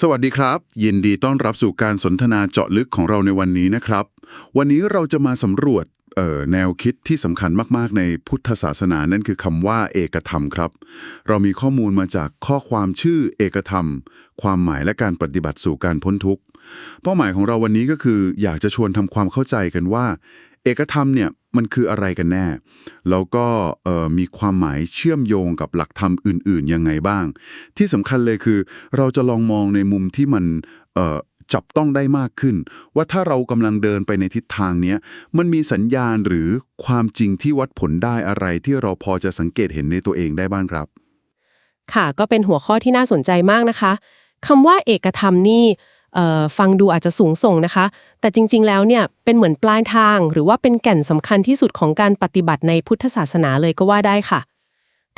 สวัสดีครับ ยินดีต้อนรับสู่การสนทนาเจาะลึกของเราในวันนี้นะครับ วันนี้เราจะมาสำรวจแนวคิดที่สำคัญมาก ๆ ในพุทธศาสนานั่นคือคำว่าเอกธรรมครับ เรามีข้อมูลมาจากข้อความชื่อเอกธรรม ความหมายและการปฏิบัติสู่การพ้นทุกข์ เป้าหมายของเราวันนี้ก็คือ อยากจะชวนทำความเข้าใจกันว่า เอกธรรมเนี่ย มันคืออะไรกันแน่ แล้วก็มีความหมายเชื่อมโยงกับหลักธรรมอื่นๆ ยังไงบ้าง ที่สำคัญเลยคือ เราจะลองมองในมุมที่มันจับต้องได้มากขึ้น ว่าถ้าเรากำลังเดินไปในทิศทางนี้มันมีสัญญาณหรือความจริงที่วัดผลได้อะไรที่เราพอจะสังเกตเห็นในตัวเองได้บ้างครับ ค่ะก็เป็นหัวข้อที่น่าสนใจมากนะคะคำว่าเอกธรรมนี่ ฟังดูอาจจะสูงส่งนะคะ แต่จริง ๆ แล้วเนี่ยเป็นเหมือนปลายทาง หรือว่าเป็นแก่นสำคัญที่สุดของการปฏิบัติในพุทธศาสนาเลยก็ว่าได้ค่ะ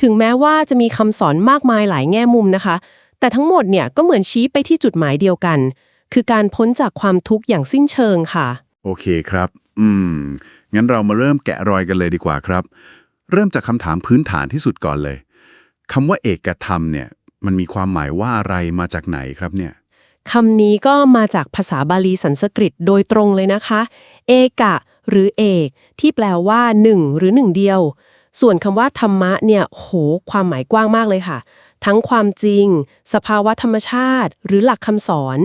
ถึงแม้ว่าจะมีคำสอนมากมายหลายแง่มุมนะคะ แต่ทั้งหมดเนี่ยก็เหมือนชี้ไปที่จุดหมายเดียวกัน คือการพ้นจากความทุกข์อย่างสิ้นเชิงค่ะ โอเคครับ อืม งั้นเรามาเริ่มแกะรอยกันเลยดีกว่าครับ เริ่มจากคำถามพื้นฐานที่สุดก่อนเลยคำว่าเอกธรรมเนี่ย มันมีความหมายว่าอะไรมาจากไหนครับเนี่ย คำนี้ก็มาจากภาษาบาลีสันสกฤตโดยตรงเลยนะคะ เอกะ หรือเอก ที่แปลว่าหนึ่งหรือหนึ่งเดียว ส่วนคำว่าธรรมะเนี่ยโหความหมายกว้างมากเลยค่ะ ทั้งความจริง สภาวะธรรมชาติ หรือหลักคำสอน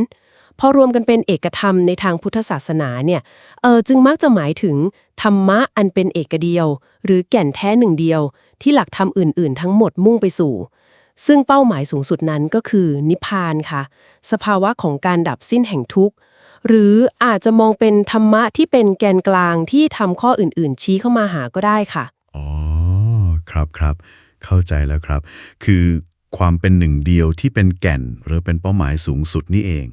พอรวมกันเป็นเอกธรรมในทางพุทธศาสนาเนี่ยเออจึงมักจะหมายถึง ธรรมะอันเป็นเอกเดียว หรือแก่นแท้หนึ่งเดียว ที่หลักธรรมอื่น ๆ ทั้งหมดมุ่งไปสู่ ซึ่งเป้าหมายสูงสุดนั้นก็คือนิพพานค่ะ สภาวะของการดับสิ้นแห่งทุกข์ หรืออาจจะมองเป็นธรรมะที่เป็นแกนกลางที่ทำข้ออื่น ๆ ชี้เข้ามาหาก็ได้ค่ะ อ๋อ ครับครับ เข้าใจแล้วครับ คือความเป็นหนึ่งเดียวที่เป็นแก่น หรือเป็นเป้าหมายสูงสุดนี่เอง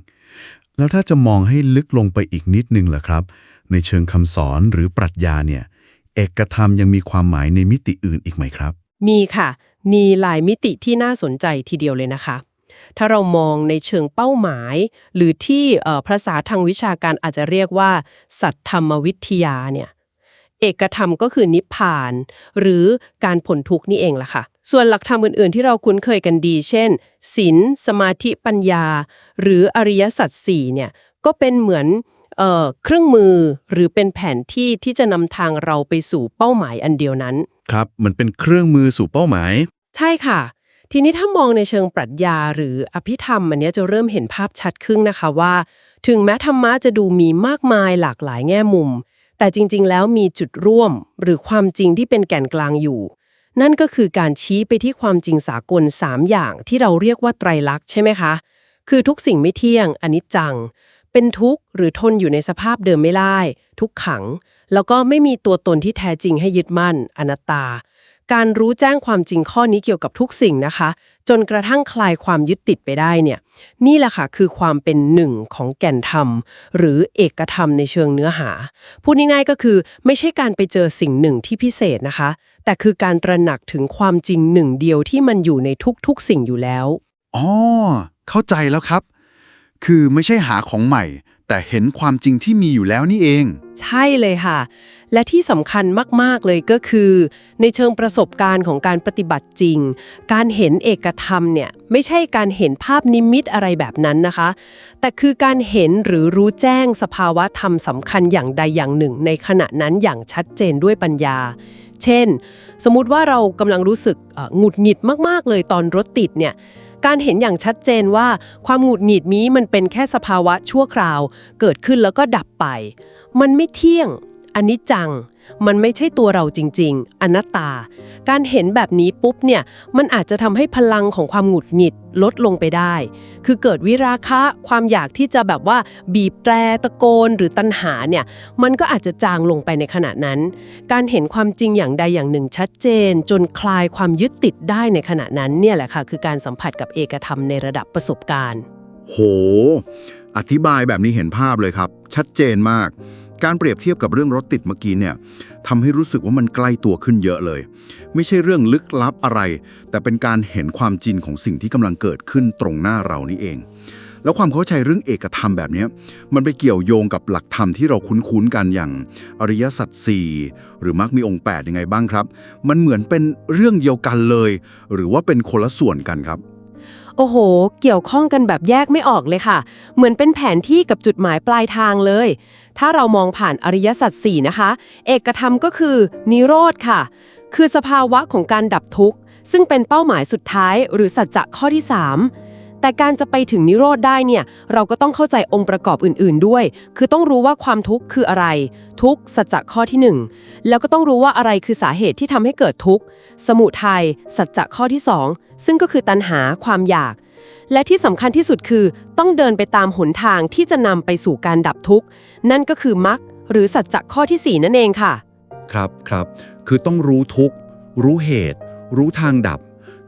แล้วถ้าจะมองให้ลึกลงไปอีกนิดนึงล่ะครับ ในเชิงคำสอนหรือปรัชญาเนี่ย เอกธรรมยังมีความหมายในมิติอื่นอีกไหมครับ มีค่ะ มีหลายมิติที่น่าสนใจทีเดียวเลยนะคะ ถ้าเรามองในเชิงเป้าหมาย หรือที่ภาษาทางวิชาการอาจจะเรียกว่า สัตธรรมวิทยาเนี่ยเอกธรรมก็คือนิพพาน หรือการผลทุกนี่เองล่ะค่ะ ส่วนหลักธรรมอื่นๆ ที่เราคุ้นเคยกันดี เช่นศีลสมาธิปัญญา หรืออริยสัจสี่เนี่ยก็เป็นเหมือนเออเครื่องมือหรือเป็นแผนที่ที่จะนำทางเราไปสู่เป้าหมายอันเดียวนั้น ครับ มันเป็นเครื่องมือสู่เป้าหมาย ใช่ค่ะ ทีนี้ถ้ามองในเชิงปรัชญาหรืออภิธรรมอันนี้จะเริ่มเห็นภาพชัดขึ้นนะคะว่า ถึงแม้ธรรมะจะดูมีมากมายหลากหลายแง่มุม แต่จริงๆ แล้วมีจุดร่วมหรือความจริงที่เป็นแก่นกลางอยู่ นั่นก็คือการชี้ไปที่ความจริงสากล 3 อย่างที่เราเรียกว่าไตรลักษณ์ใช่ไหมคะ คือทุกสิ่งไม่เที่ยงอนิจจัง เป็นทุกข์หรือทนอยู่ในสภาพเดิมไม่ได้ ทุกขัง แล้วก็ไม่มีตัวตนที่แท้จริงให้ยึดมั่น อนัตตา การรู้แจ้งความจริงข้อนี้เกี่ยวกับทุกสิ่งนะคะ จนกระทั่งคลายความยึดติดไปได้เนี่ย นี่แหละค่ะคือความเป็นหนึ่งของแก่นธรรม หรือเอกธรรมในเชิงเนื้อหา พูดง่ายๆก็คือไม่ใช่การไปเจอสิ่งหนึ่งที่พิเศษนะคะ แต่คือการตระหนักถึงความจริงหนึ่งเดียวที่มันอยู่ในทุกๆสิ่งอยู่แล้วอ๋อเข้าใจแล้วครับ คือไม่ใช่หาของใหม่ แต่เห็นความจริงที่มีอยู่แล้วนี่เอง ใช่เลยค่ะ และที่สำคัญมาก ๆ เลยก็คือ ในเชิงประสบการณ์ของการปฏิบัติจริง การเห็นเอกธรรมเนี่ยไม่ใช่การเห็นภาพนิมิตอะไรแบบนั้นนะคะ แต่คือการเห็นหรือรู้แจ้งสภาวะธรรมสำคัญอย่างใดอย่างหนึ่ง ในขณะนั้นอย่างชัดเจนด้วยปัญญา เช่น สมมุติว่าเรากำลังรู้สึกหงุดหงิดมาก ๆ เลยตอนรถติดเนี่ย การเห็นอย่างชัดเจนว่าความหงุดหงิดนี้มันเป็นแค่สภาวะชั่วคราว เกิดขึ้นแล้วก็ดับไป มันไม่เที่ยงอนิจจัง มันไม่ใช่ตัวเราจริง ๆ อนัตตา การเห็นแบบนี้ปุ๊บเนี่ย มันอาจจะทำให้พลังของความหงุดหงิดลดลงไปได้ คือเกิดวิราคะ ความอยากที่จะแบบว่าบีบแตรตะโกนหรือตัณหาเนี่ย มันก็อาจจะจางลงไปในขณะนั้น การเห็นความจริงอย่างใดอย่างหนึ่งชัดเจน จนคลายความยึดติดได้ในขณะนั้นเนี่ยแหละค่ะ คือการสัมผัสกับเอกธรรมในระดับประสบการณ์ โห อธิบายแบบนี้เห็นภาพเลยครับ ชัดเจนมาก การเปรียบเทียบกับเรื่องรถติดเมื่อกี้เนี่ยทำให้รู้สึกว่ามันใกล้ตัวขึ้นเยอะเลย ไม่ใช่เรื่องลึกลับอะไร แต่เป็นการเห็นความจริงของสิ่งที่กำลังเกิดขึ้นตรงหน้าเรานี่เอง แล้วความเข้าใจเรื่องเอกธรรมแบบนี้มันไปเกี่ยวโยงกับหลักธรรมที่เราคุ้นๆกันอย่างอริยสัจสี่หรือมรรคมีองค์ 8 ยังไงบ้างครับ มันเหมือนเป็นเรื่องเดียวกันเลย หรือว่าเป็นคนละส่วนกันครับ โอ้โห เกี่ยวข้องกันแบบแยกไม่ออกเลยค่ะ เหมือนเป็นแผนที่กับจุดหมายปลายทางเลย ถ้าเรามองผ่านอริยสัจสี่นะคะ เอกธรรมก็คือนิโรธค่ะ คือสภาวะของการดับทุกข์ ซึ่งเป็นเป้าหมายสุดท้ายหรือสัจจะข้อที่ 3 แต่การจะไปถึงนิโรธได้เนี่ย เราก็ต้องเข้าใจองค์ประกอบอื่น ๆด้วย คือต้องรู้ว่าความทุกข์คืออะไร ทุกข์สัจจะข้อที่ 1 แล้วก็ต้องรู้ว่าอะไรคือสาเหตุที่ทำให้เกิดทุกข์ สมุทัย สัจจะข้อที่ 2 ซึ่งก็คือตัณหา ความอยาก และที่สำคัญที่สุดคือ ต้องเดินไปตามหนทางที่จะนำไปสู่การดับทุกข์ นั่นก็คือมรรคหรือสัจจะข้อทีสี่ 4 นั่นเองค่ะ ครับครับ คือต้องรู้ทุกข์ รู้เหตุ รู้ทางดับ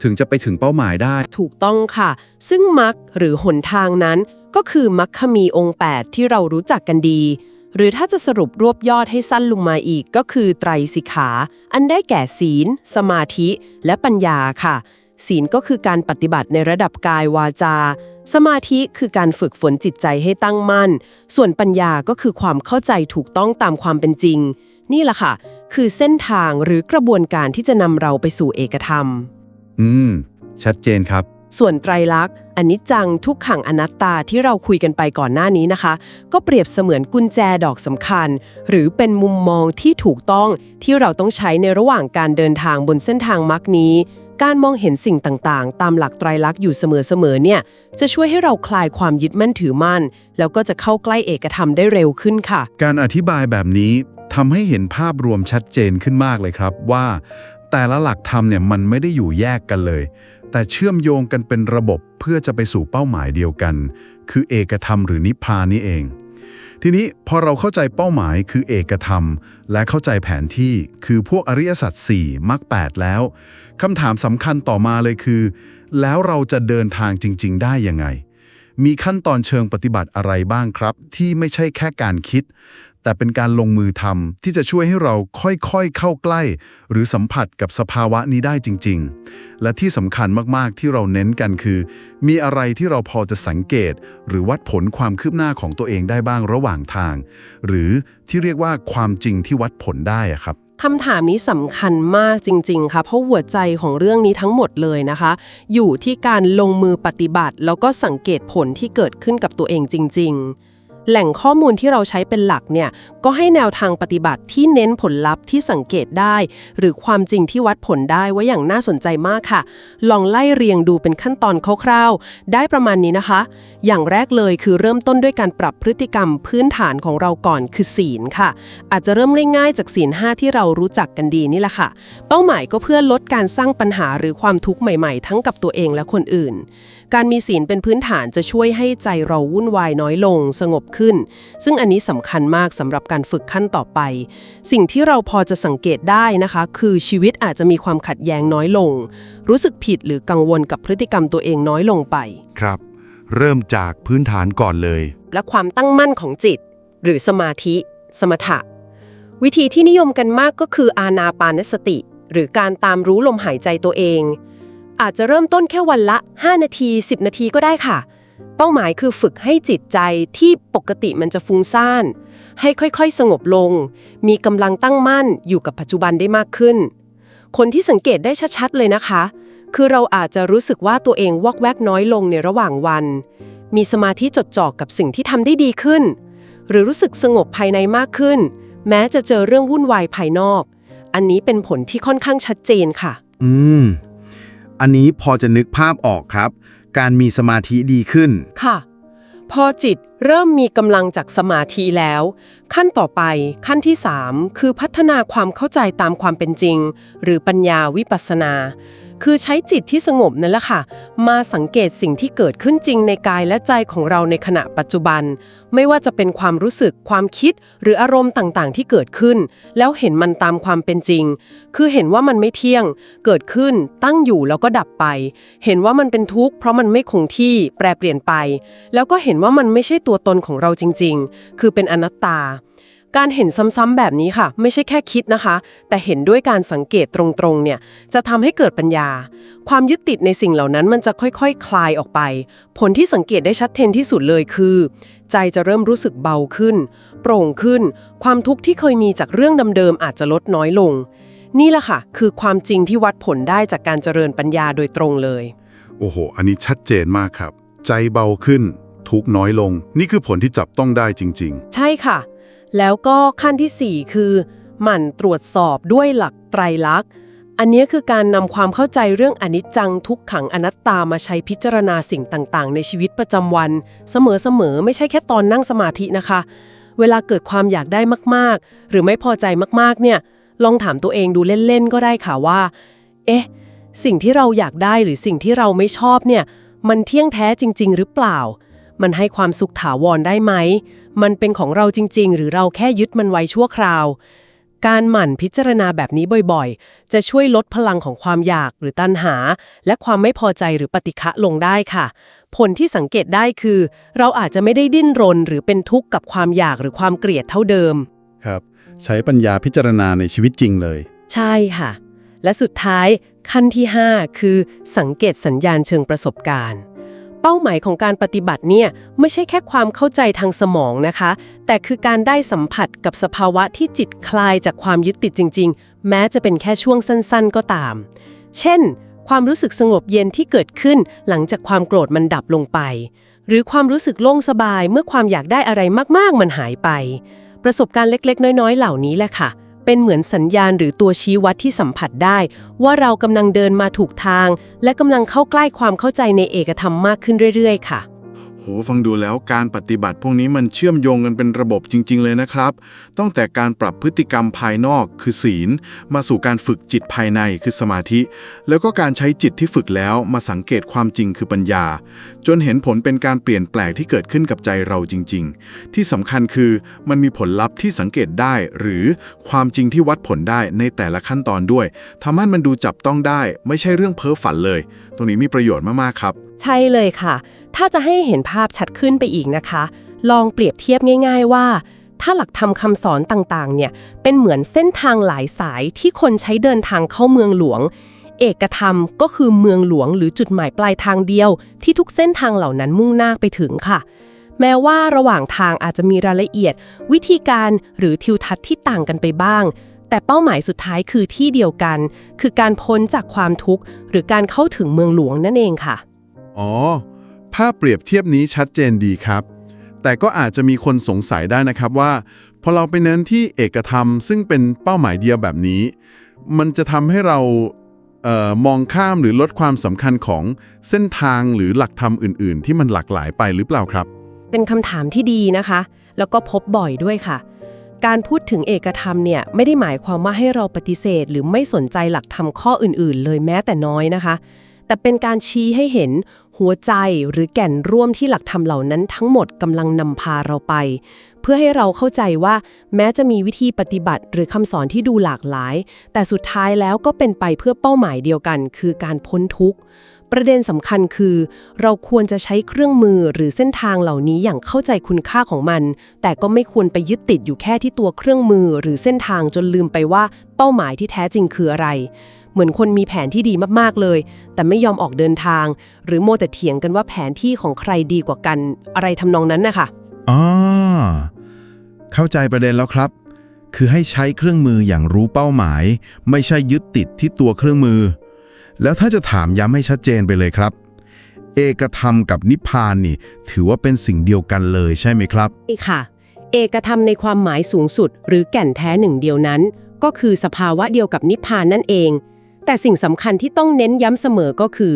ถึงจะไปถึงเป้าหมายได้ ถูกต้องค่ะ ซึ่งมรรคหรือหนทางนั้น ก็คือมรรคมีองค์ 8 ที่เรารู้จักกันดี หรือถ้าจะสรุปรวบยอดให้สั้นลงมาอีกก็คือไตรสิกขา อันได้แก่ศีล สมาธิ และปัญญาค่ะ ศีลก็คือการปฏิบัติในระดับกายวาจา สมาธิคือการฝึกฝนจิตใจให้ตั้งมั่น ส่วนปัญญาก็คือความเข้าใจถูกต้องตามความเป็นจริง นี่แหละค่ะ คือเส้นทางหรือกระบวนการที่จะนำเราไปสู่เอกธรรม อืม ชัดเจนครับ ส่วนไตรลักษณ์อนิจจังทุกขังอนัตตาที่เราคุยกันไปก่อนหน้านี้นะคะ ก็เปรียบเสมือนกุญแจดอกสำคัญ หรือเป็นมุมมองที่ถูกต้องที่เราต้องใช้ในระหว่างการเดินทางบนเส้นทางมรรคนี้ การมองเห็นสิ่งต่างๆ ตามหลักไตรลักษณ์อยู่เสมอๆเนี่ย จะช่วยให้เราคลายความยึดมั่นถือมั่น แล้วก็จะเข้าใกล้เอกธรรมได้เร็วขึ้นค่ะ การอธิบายแบบนี้ทำให้เห็นภาพรวมชัดเจนขึ้นมากเลยครับว่า แต่ละหลักธรรมเนี่ยมันไม่ได้อยู่แยกกันเลย แต่เชื่อมโยงกันเป็นระบบเพื่อจะไปสู่เป้าหมายเดียวกัน คือเอกธรรมหรือนิพพานนี่เอง ทีนี้พอเราเข้าใจเป้าหมายคือเอกธรรม และเข้าใจแผนที่คือพวกอริยสัจ4มรรค8แล้วคำถามสำคัญต่อมาเลยคือ แล้วเราจะเดินทางจริง ๆ ได้ยังไงมีขั้นตอนเชิงปฏิบัติอะไรบ้างครับ ที่ไม่ใช่แค่การคิด แต่เป็นการลงมือทำที่จะช่วยให้เราค่อยๆเข้าใกล้ หรือสัมผัสกับสภาวะนี้ได้จริง ๆ และที่สำคัญมากๆที่เราเน้นกันคือ มีอะไรที่เราพอจะสังเกต หรือวัดผลความคืบหน้าของตัวเองได้บ้างระหว่างทาง หรือที่เรียกว่าความจริงที่วัดผลได้ครับคำถามนี้สำคัญมากจริง ๆ ค่ะ เพราะหัวใจของเรื่องนี้ทั้งหมดเลยนะคะ อยู่ที่การลงมือปฏิบัติ แล้วก็สังเกตผลที่เกิดขึ้นกับตัวเองจริง ๆ แหล่งข้อมูลที่เราใช้เป็นหลักเนี่ยก็ให้แนวทางปฏิบัติที่เน้นผลลัพธ์ที่สังเกตได้ หรือความจริงที่วัดผลได้ไว้อย่างน่าสนใจมากค่ะ ลองไล่เรียงดูเป็นขั้นตอนคร่าวๆ ได้ประมาณนี้นะคะ อย่างแรกเลยคือเริ่มต้นด้วยการปรับพฤติกรรมพื้นฐานของเราก่อนคือศีลค่ะ อาจจะเริ่มง่ายๆจากศีลห้าที่เรารู้จักกันดีนี่แหละค่ะ เป้าหมายก็เพื่อลดการสร้างปัญหาหรือความทุกข์ใหม่ๆ ทั้งกับตัวเองและคนอื่น การมีศีลเป็นพื้นฐานจะช่วยให้ใจเราวุ่นวายน้อยลง สงบขึ้น ซึ่งอันนี้สำคัญมากสำหรับการฝึกขั้นต่อไป สิ่งที่เราพอจะสังเกตได้นะคะ คือชีวิตอาจจะมีความขัดแย้งน้อยลง รู้สึกผิดหรือกังวลกับพฤติกรรมตัวเองน้อยลงไป ครับ เริ่มจากพื้นฐานก่อนเลย และความตั้งมั่นของจิต หรือสมาธิ สมถะ วิธีที่นิยมกันมากก็คืออานาปานสติ หรือการตามรู้ลมหายใจตัวเองอาจจะเริ่มต้นแค่วันละ 5 นาที 10 นาทีก็ได้ค่ะ เป้าหมายคือฝึกให้จิตใจที่ปกติมันจะฟุ้งซ่าน ให้ค่อยๆ สงบลง มีกำลังตั้งมั่นอยู่กับปัจจุบันได้มากขึ้น คนที่สังเกตได้ชัดๆเลยนะคะ คือเราอาจจะรู้สึกว่าตัวเองวอกแวกน้อยลงในระหว่างวัน มีสมาธิจดจ่อกับสิ่งที่ทำได้ดีขึ้น หรือรู้สึกสงบภายในมากขึ้น แม้จะเจอเรื่องวุ่นวายภายนอก อันนี้เป็นผลที่ค่อนข้างชัดเจนค่ะ อืม อันนี้พอจะนึกภาพออกครับ การมีสมาธิดีขึ้น ค่ะ พอจิตเริ่มมีกำลังจากสมาธิแล้ว ขั้นต่อไปขั้นที่ 3 คือพัฒนาความเข้าใจตามความเป็นจริง หรือปัญญาวิปัสสนา คือใช้จิตที่สงบนั่นแหละค่ะ มาสังเกตสิ่งที่เกิดขึ้นจริงในกายและใจของเราในขณะปัจจุบัน ไม่ว่าจะเป็นความรู้สึกความคิดหรืออารมณ์ต่างๆ ที่เกิดขึ้น แล้วเห็นมันตามความเป็นจริง คือเห็นว่ามันไม่เที่ยง เกิดขึ้นตั้งอยู่แล้วก็ดับไป เห็นว่ามันเป็นทุกข์เพราะมันไม่คงที่แปรเปลี่ยนไป แล้วก็เห็นว่ามันไม่ใช่ตัวตนของเราจริง ๆ คือเป็นอนัตตา การเห็นซ้ำๆแบบนี้ค่ะ ไม่ใช่แค่คิดนะคะ แต่เห็นด้วยการสังเกตตรงๆเนี่ยจะทำให้เกิดปัญญา ความยึดติดในสิ่งเหล่านั้นมันจะค่อยๆคคลายออกไป ผลที่สังเกตได้ชัดเจนที่สุดเลยคือ ใจจะเริ่มรู้สึกเบาขึ้น โปร่งขึ้น ความทุกข์ที่เคยมีจากเรื่องเดิมๆอาจจะลดน้อยลง นี่แหละค่ะ คือความจริงที่วัดผลได้จากการเจริญปัญญาโดยตรงเลย โอ้โห อันนี้ชัดเจนมากครับ ใจเบาขึ้นทุกข์น้อยลง นี่คือผลที่จับต้องได้จริงใช่ค่ะ แล้วก็ขั้นที่ 4 คือ หมั่นตรวจสอบด้วยหลักไตรลักษณ์ อันนี้คือการนำความเข้าใจเรื่องอนิจจังทุกขังอนัตตามาใช้พิจารณาสิ่งต่างๆ ในชีวิตประจำวัน เสมอๆไม่ใช่แค่ตอนนั่งสมาธินะคะ เวลาเกิดความอยากได้มากๆ หรือไม่พอใจมากๆ เนี่ย ลองถามตัวเองดูเล่นๆ ก็ได้ค่ะว่า เอ๊ะ สิ่งที่เราอยากได้หรือสิ่งที่เราไม่ชอบเนี่ย มันเที่ยงแท้จริง ๆ หรือเปล่า มันให้ความสุขถาวรได้ไหม มันเป็นของเราจริง ๆ หรือเราแค่ยึดมันไว้ชั่วคราว การหมั่นพิจารณาแบบนี้บ่อยๆ จะช่วยลดพลังของความอยากหรือตัณหา และความไม่พอใจหรือปฏิฆะลงได้ค่ะ ผลที่สังเกตได้คือ เราอาจจะไม่ได้ดิ้นรนหรือเป็นทุกข์กับความอยากหรือความเกลียดเท่าเดิมๆครับ ใช้ปัญญาพิจารณาในชีวิตจริงเลย ใช่ค่ะ และสุดท้ายขั้นที่ 5 คือ สังเกตสัญญาณเชิงประสบการณ์ เป้าหมายของการปฏิบัติเนี่ยไม่ใช่แค่ความเข้าใจทางสมองนะคะ แต่คือการได้สัมผัสกับสภาวะที่จิตคลายจากความยึดติดจริง ๆ แม้จะเป็นแค่ช่วงสั้นๆ ก็ตาม เช่น ความรู้สึกสงบเย็นที่เกิดขึ้นหลังจากความโกรธมันดับลงไป หรือความรู้สึกโล่งสบายเมื่อความอยากได้อะไรมากๆ มันหายไป ประสบการณ์เล็กๆ น้อยๆ เหล่านี้แหละค่ะ เป็นเหมือนสัญญาณหรือตัวชี้วัดที่สัมผัสได้ ว่าเรากำลังเดินมาถูกทาง และกำลังเข้าใกล้ความเข้าใจในเอกธรรมมากขึ้นเรื่อย ๆ ค่ะ โหฟังดูแล้วการปฏิบัติพวกนี้มันเชื่อมโยงกันเป็นระบบจริง ๆ เลยนะครับ ตั้งแต่การปรับพฤติกรรมภายนอกคือศีล มาสู่การฝึกจิตภายในคือสมาธิ แล้วก็การใช้จิตที่ฝึกแล้วมาสังเกตความจริงคือปัญญา จนเห็นผลเป็นการเปลี่ยนแปลงที่เกิดขึ้นกับใจเราจริง ๆ ที่สำคัญคือมันมีผลลัพธ์ที่สังเกตได้ หรือความจริงที่วัดผลได้ในแต่ละขั้นตอนด้วยทำให้มันดูจับต้องได้ ไม่ใช่เรื่องเพ้อฝันเลย ตรงนี้มีประโยชน์มากๆครับ ใช่เลยค่ะ ถ้าจะให้เห็นภาพชัดขึ้นไปอีกนะคะ ลองเปรียบเทียบง่าย ๆ ว่า ถ้าหลักธรรมคำสอนต่างๆ เนี่ยเป็นเหมือนเส้นทางหลายสายที่คนใช้เดินทางเข้าเมืองหลวง เอกธรรมก็คือเมืองหลวงหรือจุดหมายปลายทางเดียว ที่ทุกเส้นทางเหล่านั้นมุ่งหน้าไปถึงค่ะแม้ว่าระหว่างทางอาจจะมีรายละเอียด วิธีการหรือทิวทัศน์ที่ต่างกันไปบ้าง แต่เป้าหมายสุดท้ายคือที่เดียวกัน คือการพ้นจากความทุกข์ หรือการเข้าถึงเมืองหลวงนั่นเองค่ะ อ๋อ ภาพเปรียบเทียบนี้ชัดเจนดีครับ แต่ก็อาจจะมีคนสงสัยได้นะครับว่า พอเราไปเน้นที่เอกธรรม ซึ่งเป็นเป้าหมายเดียวแบบนี้ มันจะทำให้เราเออมองข้ามหรือลดความสำคัญของเส้นทางหรือหลักธรรมอื่น ๆ ที่มันหลากหลายไปหรือเปล่าครับ เป็นคำถามที่ดีนะคะ แล้วก็พบบ่อยด้วยค่ะ การพูดถึงเอกธรรมเนี่ยไม่ได้หมายความว่าให้เราปฏิเสธ หรือไม่สนใจหลักธรรมข้ออื่น ๆ เลยแม้แต่น้อยนะคะ แต่เป็นการชี้ให้เห็น หัวใจหรือแก่นร่วมที่หลักธรรมเหล่านั้นทั้งหมดกำลังนำพาเราไป เพื่อให้เราเข้าใจว่าแม้จะมีวิธีปฏิบัติหรือคำสอนที่ดูหลากหลาย แต่สุดท้ายแล้วก็เป็นไปเพื่อเป้าหมายเดียวกัน คือการพ้นทุกข์ประเด็นสำคัญคือ เราควรจะใช้เครื่องมือหรือเส้นทางเหล่านี้อย่างเข้าใจคุณค่าของมัน แต่ก็ไม่ควรไปยึดติดอยู่แค่ที่ตัวเครื่องมือหรือเส้นทางจนลืมไปว่าเป้าหมายที่แท้จริงคืออะไร เหมือนคนมีแผนที่ดีมากๆเลย แต่ไม่ยอมออกเดินทาง หรือโมวแต่เถียงกันว่าแผนที่ของใครดีกว่ากันอะไรทำนองนั้นนะคะอ๋อเข้าใจประเด็นแล้วครับ คือให้ใช้เครื่องมืออย่างรู้เป้าหมาย ไม่ใช่ยึดติดที่ตัวเครื่องมือ แล้วถ้าจะถามย้ำให้ชัดเจนไปเลยครับ เอกธรรมกับนิพพานนี่ ถือว่าเป็นสิ่งเดียวกันเลยใช่ไหมครับใช่ค่ะ เอกธรรมในความหมายสูงสุด หรือแก่นแท้หนึ่งเดียวนั้น ก็คือสภาวะเดียวกับนิพพานนั่นเอง แต่สิ่งสำคัญที่ต้องเน้นย้ำเสมอก็คือ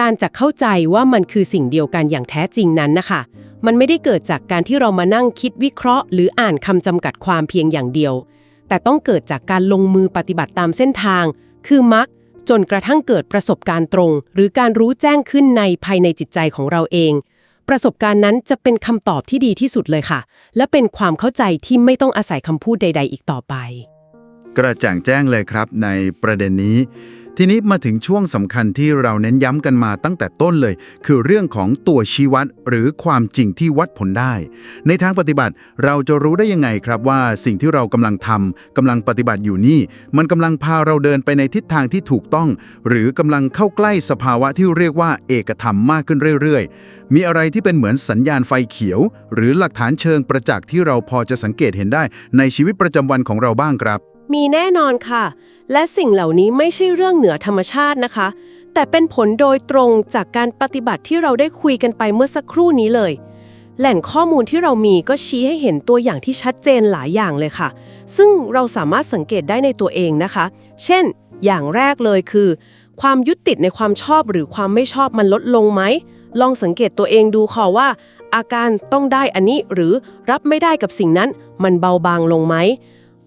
การจะเข้าใจว่ามันคือสิ่งเดียวกันอย่างแท้จริงนั้นนะคะ มันไม่ได้เกิดจากการที่เรามานั่งคิดวิเคราะห์ หรืออ่านคำจำกัดความเพียงอย่างเดียว แต่ต้องเกิดจากการลงมือปฏิบัติตามเส้นทาง คือมรรคจนกระทั่งเกิดประสบการณ์ตรง หรือการรู้แจ้งขึ้นในภายในจิตใจของเราเอง ประสบการณ์นั้นจะเป็นคำตอบที่ดีที่สุดเลยค่ะ และเป็นความเข้าใจที่ไม่ต้องอาศัยคำพูดใด ๆ อีกต่อไป กระจ่างแจ้งเลยครับในประเด็นนี้ ทีนี้มาถึงช่วงสำคัญที่เราเน้นย้ำกันมาตั้งแต่ต้นเลย คือเรื่องของตัวชี้วัดหรือความจริงที่วัดผลได้ ในทางปฏิบัติเราจะรู้ได้ยังไงครับว่าสิ่งที่เรากำลังทำกำลังปฏิบัติอยู่นี่ มันกำลังพาเราเดินไปในทิศทางที่ถูกต้อง หรือกำลังเข้าใกล้สภาวะที่เรียกว่าเอกธรรมมากขึ้นเรื่อยๆ มีอะไรที่เป็นเหมือนสัญญาณไฟเขียว หรือหลักฐานเชิงประจักษ์ที่เราพอจะสังเกตเห็นได้ในชีวิตประจำวันของเราบ้างครับ มีแน่นอนค่ะ และสิ่งเหล่านี้ไม่ใช่เรื่องเหนือธรรมชาตินะคะ แต่เป็นผลโดยตรงจากการปฏิบัติที่เราได้คุยกันไปเมื่อสักครู่นี้เลย แหล่งข้อมูลที่เรามีก็ชี้ให้เห็นตัวอย่างที่ชัดเจนหลายอย่างเลยค่ะ ซึ่งเราสามารถสังเกตได้ในตัวเองนะคะ เช่น อย่างแรกเลยคือ ความยึดติดในความชอบหรือความไม่ชอบมันลดลงไหมลองสังเกตตัวเองดูค่ะว่า อาการต้องได้อันนี้หรือรับไม่ได้กับสิ่งนั้น มันเบาบางลงไหม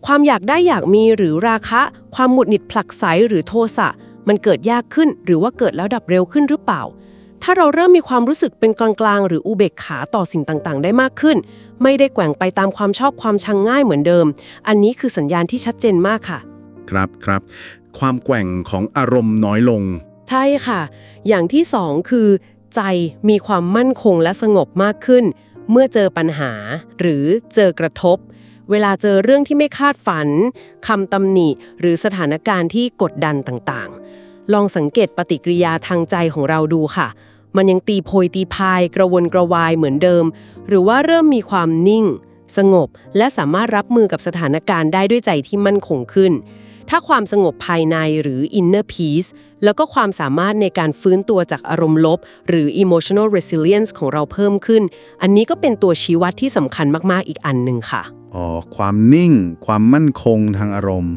ความอยากได้อยากมีหรือราคะ ความหงุดหงิดผลักไสหรือโทสะ มันเกิดยากขึ้น หรือว่าเกิดแล้วดับเร็วขึ้นหรือเปล่า ถ้าเราเริ่มมีความรู้สึกเป็นกลางๆ หรืออุเบกขาต่อสิ่งต่างๆ ได้มากขึ้น ไม่ได้แกว่งไปตามความชอบความชังง่ายเหมือนเดิม อันนี้คือสัญญาณที่ชัดเจนมากค่ะ ครับครับ ความแกว่งของอารมณ์น้อยลง ใช่ค่ะ อย่างที่สองคือ ใจมีความมั่นคงและสงบมากขึ้น เมื่อเจอปัญหา หรือเจอกระทบ เวลาเจอเรื่องที่ไม่คาดฝันคำตำหนิ หรือสถานการณ์ที่กดดันต่างๆ ลองสังเกตปฏิกิริยาทางใจของเราดูค่ะ มันยังตีโพยตีพาย กระวนกระวายเหมือนเดิม หรือว่าเริ่มมีความนิ่ง สงบ และสามารถรับมือกับสถานการณ์ได้ด้วยใจที่มั่นคงขึ้น ถ้าความสงบภายในหรือ inner peace แล้วก็ความสามารถในการฟื้นตัวจากอารมณ์ลบ หรือ emotional resilience ของเราเพิ่มขึ้น อันนี้ก็เป็นตัวชี้วัดที่สำคัญมากๆอีกอันหนึ่งค่ะ อ๋อความนิ่ง ความมั่นคงทางอารมณ์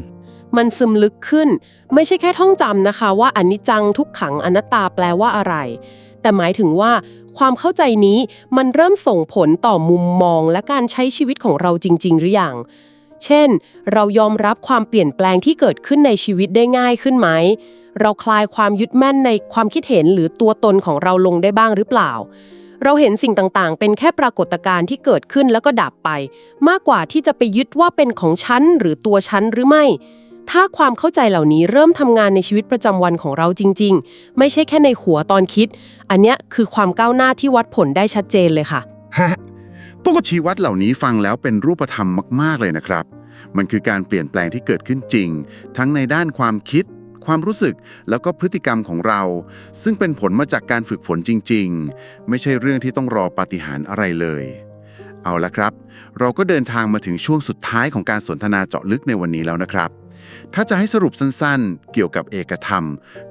มันซึมลึกขึ้น ไม่ใช่แค่ท่องจำนะคะ ว่าอนิจจังทุกขังอนัตตาแปลว่าอะไร แต่หมายถึงว่า ความเข้าใจนี้มันเริ่มส่งผลต่อมุมมองและการใช้ชีวิตของเราจริง ๆ หรือยังเช่น เรายอมรับความเปลี่ยนแปลงที่เกิดขึ้นในชีวิตได้ง่ายขึ้นไหม เราคลายความยึดมั่นในความคิดเห็นหรือตัวตนของเราลงได้บ้างหรือเปล่า เราเห็นสิ่งต่างๆ เป็นแค่ปรากฏการณ์ที่เกิดขึ้นแล้วก็ดับไป มากกว่าที่จะไปยึดว่าเป็นของฉันหรือตัวฉันหรือไม่ ถ้าความเข้าใจเหล่านี้เริ่มทำงานในชีวิตประจำวันของเราจริง ๆ ไม่ใช่แค่ในหัวตอนคิด อันเนี้ยคือความก้าวหน้าที่วัดผลได้ชัดเจนเลยค่ะ ฮะพวกชีวัดเหล่านี้ฟังแล้วเป็นรูปธรรมมาก ๆ เลยนะครับ มันคือการเปลี่ยนแปลงที่เกิดขึ้นจริง ทั้งในด้านความคิด ความรู้สึกแล้วก็พฤติกรรมของเรา ซึ่งเป็นผลมาจากการฝึกฝนจริง ๆ ไม่ใช่เรื่องที่ต้องรอปาฏิหาริย์อะไรเลย เอาละครับ เราก็เดินทางมาถึงช่วงสุดท้ายของการสนทนาเจาะลึกในวันนี้แล้วนะครับ ถ้าจะให้สรุปสั้นๆ เกี่ยวกับเอกธรรม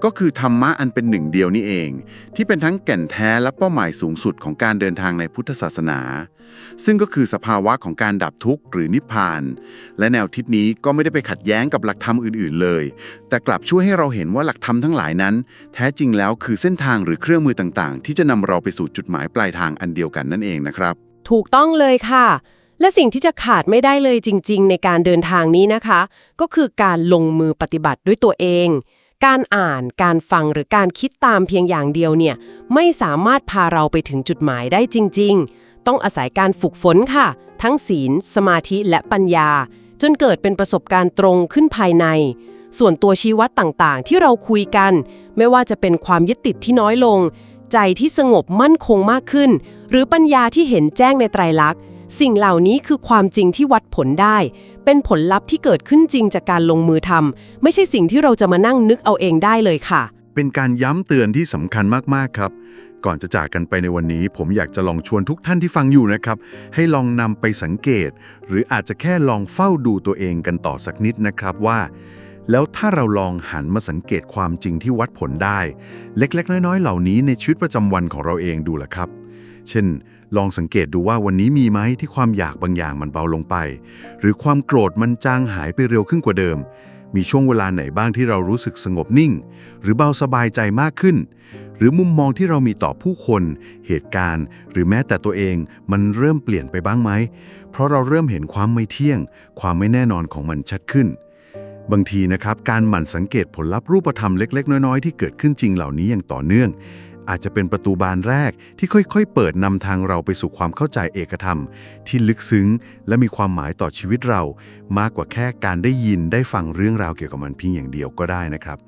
ก็คือธรรมะอันเป็นหนึ่งเดียวนี่เอง ที่เป็นทั้งแก่นแท้และเป้าหมายสูงสุดของการเดินทางในพุทธศาสนา ซึ่งก็คือสภาวะของการดับทุกข์หรือนิพพาน และแนวทิศนี้ก็ไม่ได้ไปขัดแย้งกับหลักธรรมอื่นๆเลย แต่กลับช่วยให้เราเห็นว่าหลักธรรมทั้งหลายนั้น แท้จริงแล้วคือเส้นทางหรือเครื่องมือต่างๆ ที่จะนำเราไปสู่จุดหมายปลายทางอันเดียวกันนั่นเองนะครับ ถูกต้องเลยค่ะ และสิ่งที่จะขาดไม่ได้เลยจริง ๆ ในการเดินทางนี้นะคะ ก็คือการลงมือปฏิบัติด้วยตัวเอง การอ่าน การฟังหรือการคิดตามเพียงอย่างเดียวเนี่ยไม่สามารถพาเราไปถึงจุดหมายได้จริง ๆ ต้องอาศัยการฝึกฝนค่ะ ทั้งศีล สมาธิและปัญญา จนเกิดเป็นประสบการณ์ตรงขึ้นภายใน ส่วนตัวชี้วัดต่างๆ ที่เราคุยกัน ไม่ว่าจะเป็นความยึดติดที่น้อยลง ใจที่สงบมั่นคงมากขึ้น หรือปัญญาที่เห็นแจ้งในไตรลักษณ์ สิ่งเหล่านี้คือความจริงที่วัดผลได้ เป็นผลลัพธ์ที่เกิดขึ้นจริงจากการลงมือทำไม่ใช่สิ่งที่เราจะมานั่งนึกเอาเองได้เลยค่ะ เป็นการย้ำเตือนที่สำคัญมากๆครับ ก่อนจะจากกันไปในวันนี้ ผมอยากจะลองชวนทุกท่านที่ฟังอยู่นะครับ ให้ลองนำไปสังเกต หรืออาจจะแค่ลองเฝ้าดูตัวเองกันต่อสักนิดนะครับว่า แล้วถ้าเราลองหันมาสังเกตความจริงที่วัดผลได้ เล็กๆ น้อยๆ เหล่านี้ในชีวิตประจำวันของเราเองดูล่ะครับ เช่น ลองสังเกตดูว่าวันนี้มีไหมที่ความอยากบางอย่างมันเบาลงไป หรือความโกรธมันจางหายไปเร็วขึ้นกว่าเดิม มีช่วงเวลาไหนบ้างที่เรารู้สึกสงบนิ่ง หรือเบาสบายใจมากขึ้น หรือมุมมองที่เรามีต่อผู้คน เหตุการณ์ หรือแม้แต่ตัวเองมันเริ่มเปลี่ยนไปบ้างไหม เพราะเราเริ่มเห็นความไม่เที่ยง ความไม่แน่นอนของมันชัดขึ้นบางทีนะครับ การหมั่นสังเกตผลลัพธ์รูปธรรมเล็ก ๆ น้อย ๆ ที่เกิดขึ้นจริงเหล่านี้อย่างต่อเนื่อง อาจจะเป็นประตูบานแรกที่ค่อยๆ เปิดนำทางเราไปสู่ความเข้าใจเอกธรรม ที่ลึกซึ้ง และมีความหมายต่อชีวิตเรา มากกว่าแค่การได้ยินได้ฟังเรื่องราวเกี่ยวกับมันเพียงอย่างเดียวก็ได้นะครับ